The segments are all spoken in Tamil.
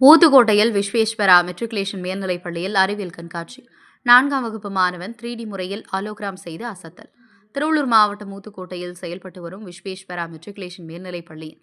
ஊத்துக்கோட்டையில் விஸ்வேஸ்வரா மெட்ரிகுலேஷன் மேல்நிலைப் பள்ளியில் அறிவியல் கண்காட்சி. நான்காம் வகுப்பு மாணவன் த்ரீ டி முறையில் ஆலோகிராம் செய்து அசத்தல். திருவள்ளூர் மாவட்டம் ஊத்துக்கோட்டையில் செயல்பட்டு வரும் விஸ்வேஸ்வரா மெட்ரிகுலேஷன் மேல்நிலைப் பள்ளியின்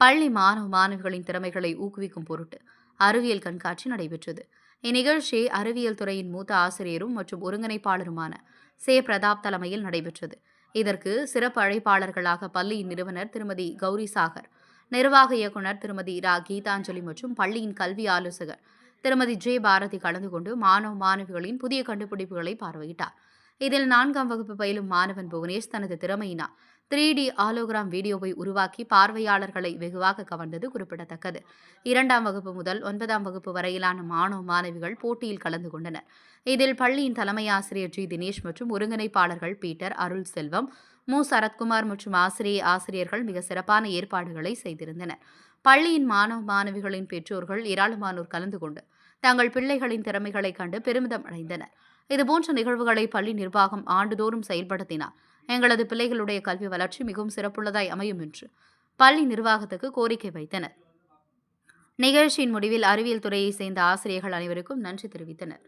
பள்ளி மாணவ மாணவிகளின் திறமைகளை ஊக்குவிக்கும் பொருட்டு அறிவியல் கண்காட்சி நடைபெற்றது. இந்நிகழ்ச்சி அறிவியல் துறையின் மூத்த ஆசிரியரும் மற்றும் ஒருங்கிணைப்பாளருமான சே. பிரதாப் தலைமையில் நடைபெற்றது. இதற்கு சிறப்பு அழைப்பாளர்களாக பள்ளியின் நிறுவனர் திருமதி கௌரி சாகர் நிர்வாக இயக்குனர் திருமதி இரா கீதாஞ்சலி மற்றும் பள்ளியின் கல்வி ஆலோசகர் திருமதி ஜே பாரதி கலந்து கொண்டு மாணவ மாணவிகளின் புதிய கண்டுபிடிப்புகளை பார்வையிட்டார். இதில் நான்காம் வகுப்பு பயிலும் மாணவன் புவனேஷ் தனது திறமையினால் த்ரீ டி ஆலோகிராம் வீடியோவை உருவாக்கி பார்வையாளர்களை வெகுவாக கவர்ந்தது குறிப்பிடத்தக்கது. இரண்டாம் வகுப்பு முதல் ஒன்பதாம் வகுப்பு வரையிலான மாணவ மாணவிகள் போட்டியில் கலந்து கொண்டனர். இதில் பள்ளியின் தலைமை ஆசிரியர் ஜி. தினேஷ் மற்றும் ஒருங்கிணைப்பாளர்கள் பீட்டர் அருள் செல்வம் மு. சரத்குமார் மற்றும் ஆசிரிய ஆசிரியர்கள் மிக சிறப்பான ஏற்பாடுகளை செய்திருந்தனர். பள்ளியின் மாணவ மாணவிகளின் பெற்றோர்கள் ஏராளமானோர் கலந்து கொண்டு தங்கள் பிள்ளைகளின் திறமைகளை கண்டு பெருமிதம் அடைந்தனர். இதுபோன்ற நிகழ்வுகளை பள்ளி நிர்வாகம் ஆண்டுதோறும் செயல்படுத்தினார். எங்களது பிள்ளைகளுடைய கல்வி வளர்ச்சி மிகவும் சிறப்புள்ளதாய் அமையும் என்று பள்ளி நிர்வாகத்துக்கு கோரிக்கை வைத்தனர். நிகழ்ச்சியின் முடிவில் அறிவியல் துறையை சேர்ந்த ஆசிரியர்கள் அனைவருக்கும் நன்றி தெரிவித்தனர்.